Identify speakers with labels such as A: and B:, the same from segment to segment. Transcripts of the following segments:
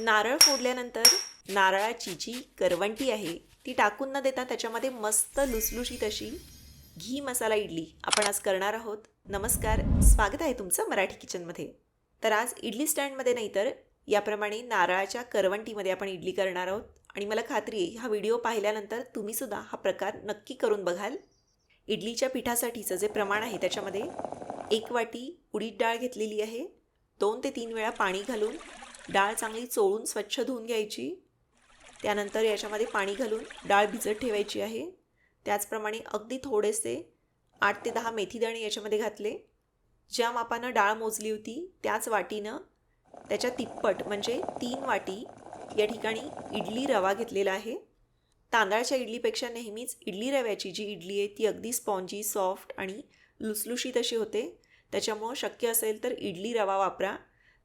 A: नारळ फोडल्यानंतर नारळाची जी करवंटी आहे ती टाकून न देता त्याच्यामध्ये मस्त लुसलुशीत अशी घी मसाला इडली आपण आज करणार आहोत. नमस्कार स्वागत आहे तुमचं मराठी किचनमध्ये. तर आज इडली स्टँडमध्ये नाही तर याप्रमाणे नारळाच्या करवंटीमध्ये आपण इडली करणार आहोत. आणि मला खात्री आहे हा व्हिडिओ पाहिल्यानंतर तुम्हीसुद्धा हा प्रकार नक्की करून बघाल. इडलीच्या पिठासाठीचं जे प्रमाण आहे त्याच्यामध्ये एक वाटी उडीद डाळ घेतलेली आहे. दोन ते तीन वेळा पाणी घालून डाळ चांगली चोळून स्वच्छ धुवून घ्यायची. त्यानंतर याच्यामध्ये पाणी घालून डाळ भिजत ठेवायची आहे. त्याचप्रमाणे अगदी थोडेसे आठ ते दहा मेथीदाणे याच्यामध्ये घातले. ज्या मापानं डाळ मोजली होती त्याच वाटीनं त्याच्या तिप्पट म्हणजे तीन वाटी या ठिकाणी इडली रवा घेतलेला आहे. तांदळाच्या इडलीपेक्षा नेहमीच इडली रव्याची जी इडली आहे ती अगदी स्पॉन्जी सॉफ्ट आणि लुसलुशीत अशी होते. त्याच्यामुळं शक्य असेल तर इडली रवा वापरा.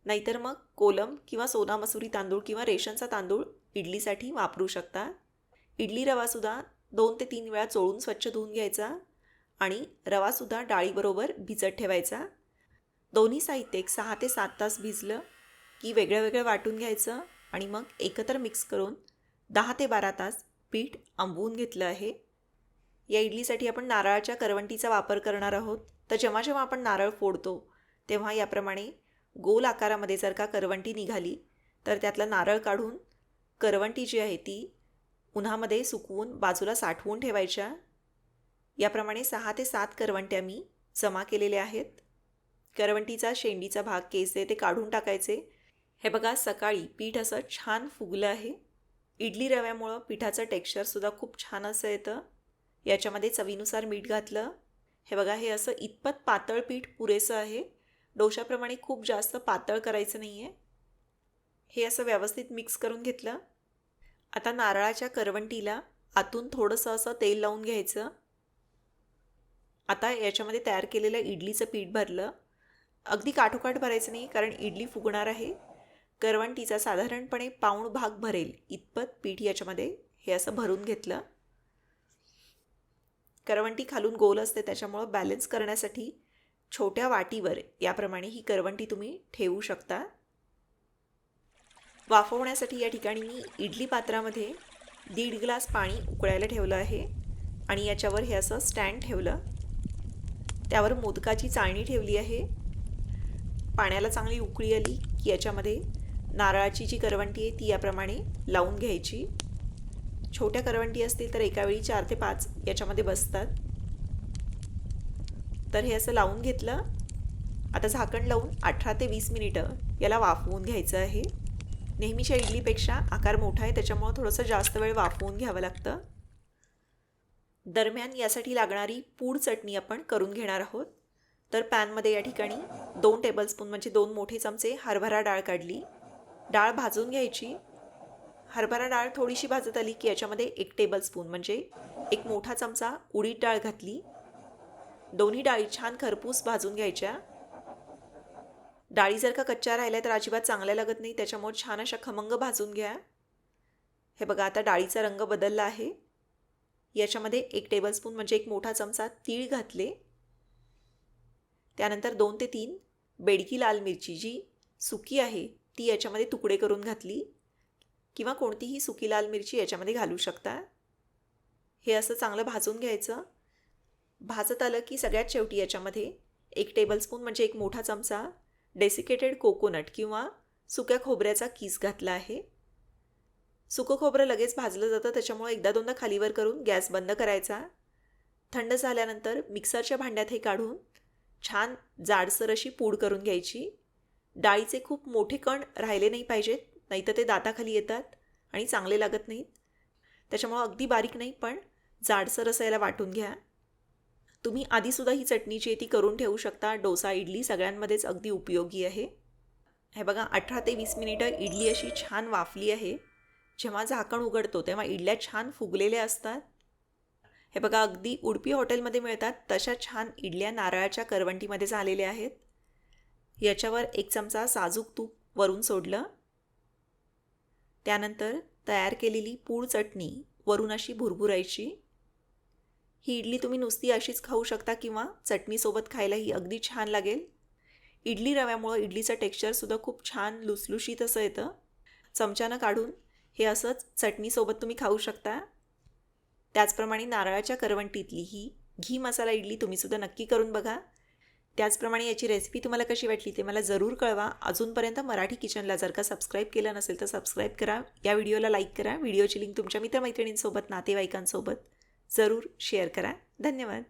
A: नाहीतर मग कोलम किंवा सोना मसुरी तांदूळ किंवा रेशनचा तांदूळ इडलीसाठी वापरू शकता. इडली रवासुद्धा दोन ते तीन वेळा चोळून स्वच्छ धुवून घ्यायचा आणि रवासुद्धा डाळीबरोबर भिजत ठेवायचा. दोन्ही साहित्य एक सहा ते सात तास भिजलं की वेगळं वेगळं वाटून घ्यायचं आणि मग एकत्र मिक्स करून दहा ते बारा तास पीठ आंबवून घेतलं आहे. या इडलीसाठी आपण नारळाच्या करवंटीचा वापर करणार आहोत. तर जेव्हा जेव्हा आपण नारळ फोडतो तेव्हा याप्रमाणे गोल आकारामध्ये जर का करवंटी निघाली तर त्यातला नारळ काढून करवंटी जी आहे ती उन्हामध्ये सुकवून बाजूला साठवून ठेवायच्या. याप्रमाणे सहा ते सात करवंट्या मी जमा केलेल्या आहेत. करवंटीचा शेंडीचा भाग केस आहे ते काढून टाकायचे. हे बघा सकाळी पीठ असं छान फुगलं आहे. इडली रव्यामुळं पिठाचं टेक्स्चरसुद्धा खूप छान असं येतं. याच्यामध्ये चवीनुसार मीठ घातलं. हे बघा हे असं इतपत पातळ पीठ पुरेसं आहे. डोशाप्रमाणे खूप जास्त पातळ करायचं नाही आहे हे असं व्यवस्थित मिक्स करून घेतलं. आता नारळाच्या करवंटीला आतून थोडंसं असं तेल लावून घ्यायचं. आता याच्यामध्ये तयार केलेलं इडलीचं पीठ भरलं. अगदी काठोकाठ भरायचं नाही कारण इडली फुगणार आहे. करवंटीचा साधारणपणे पाऊण भाग भरेल. इतपत पीठ याच्यामध्ये हे असं भरून घेतलं. करवंटी खालून गोल असते त्याच्यामुळं बॅलन्स करण्यासाठी छोट्या वाटीवर याप्रमाणे ही करवंटी तुम्ही ठेवू शकता. वाफवण्यासाठी या ठिकाणी मी इडली पात्रामध्ये दीड ग्लास पाणी उकळायला ठेवलं आहे आणि याच्यावर हे असं स्टँड ठेवलं. त्यावर मोदकाची चाळणी ठेवली आहे. पाण्याला चांगली उकळी आली की याच्यामध्ये नारळाची जी करवंटी आहे ती याप्रमाणे लावून घ्यायची. छोट्या करवंटी असतील तर एकावेळी चार ते पाच याच्यामध्ये बसतात. तर हे असं लावून घेतलं. आता झाकण लावून अठरा ते वीस मिनिटं याला वाफवून घ्यायचं आहे. नेहमीच्या इडलीपेक्षा आकार मोठा आहे त्याच्यामुळं थोडंसं जास्त वेळ वाफवून घ्यावं लागतं. दरम्यान यासाठी लागणारी पूड चटणी आपण करून घेणार आहोत. तर पॅनमध्ये या ठिकाणी दोन टेबलस्पून म्हणजे दोन मोठे चमचे हरभरा डाळ काढली. डाळ भाजून घ्यायची. हरभरा डाळ थोडीशी भाजत आली की याच्यामध्ये एक टेबलस्पून म्हणजे एक मोठा चमचा उडीद डाळ घातली. दोन्ही डाळी छान खरपूस भाजून घ्यायच्या. डाळी जर का कच्च्या राहिल्या तर अजिबात चांगल्या लागत नाही त्याच्यामुळे छान अशा खमंग भाजून घ्या. हे बघा आता डाळीचा रंग बदलला आहे. याच्यामध्ये एक टेबलस्पून म्हणजे एक मोठा चमचा तीळ घातले. त्यानंतर दोन ते तीन बेडकी लाल मिरची जी सुकी आहे ती याच्यामध्ये तुकडे करून घातली. किंवा कोणतीही सुकी लाल मिरची याच्यामध्ये घालू शकता. हे असं चांगलं भाजून घ्यायचं. भाजत आलं की सगळ्यात शेवटी याच्यामध्ये एक टेबलस्पून म्हणजे एक मोठा चमचा डेसिकेटेड कोकोनट किंवा सुक्या खोबऱ्याचा किस घातला आहे. सुकं खोबरं लगेच भाजलं जातं त्याच्यामुळे एकदा दोनदा खालीवर करून गॅस बंद करायचा. थंड झाल्यानंतर मिक्सरच्या भांड्यात हे काढून छान जाडसर अशी पूड करून घ्यायची. डाळीचे खूप मोठे कण राहिले नाही पाहिजेत नाहीतर ते दाताखाली येतात आणि चांगले लागत नाहीत. त्याच्यामुळं अगदी बारीक नाही पण जाडसर असायला वाटून घ्या. तुम्ही आधीसुद्धा ही चटणी जी आहे ती करून ठेवू शकता. डोसा इडली सगळ्यांमध्येच अगदी उपयोगी आहे. हे बघा अठरा ते वीस मिनिटं इडली अशी छान वाफली आहे. जेव्हा झाकण उघडतो तेव्हा इडल्या छान फुगलेल्या असतात. हे बघा अगदी उडपी हॉटेलमध्ये मिळतात तशा छान इडल्या नारळाच्या करवंटीमध्ये झालेल्या आहेत. याच्यावर एक चमचा साजूक तूप वरून सोडलं. त्यानंतर तयार केलेली पूळ चटणी वरून अशी भुरभुरायची. ही इडली तुम्ही नुसती अशीच खाऊ शकता किंवा चटणीसोबत खायला ही अगदी छान लागेल. इडली रव्यामुळं इडलीचं टेक्स्चरसुद्धा खूप छान लुसलुशीत असं येतं. चमच्यानं काढून हे असंच चटणीसोबत तुम्ही खाऊ शकता. त्याचप्रमाणे नारळाच्या करवंटीतली ही घी मसाला इडली तुम्हीसुद्धा नक्की करून बघा. त्याचप्रमाणे याची रेसिपी तुम्हाला कशी वाटली ते मला जरूर कळवा. अजूनपर्यंत मराठी किचनला जर का सबस्क्राईब केलं नसेल तर सबस्क्राईब करा. या व्हिडिओला लाईक करा. व्हिडिओची लिंक तुमच्या मित्रमैत्रिणींसोबत नातेवाईकांसोबत जरूर शेअर करा. धन्यवाद.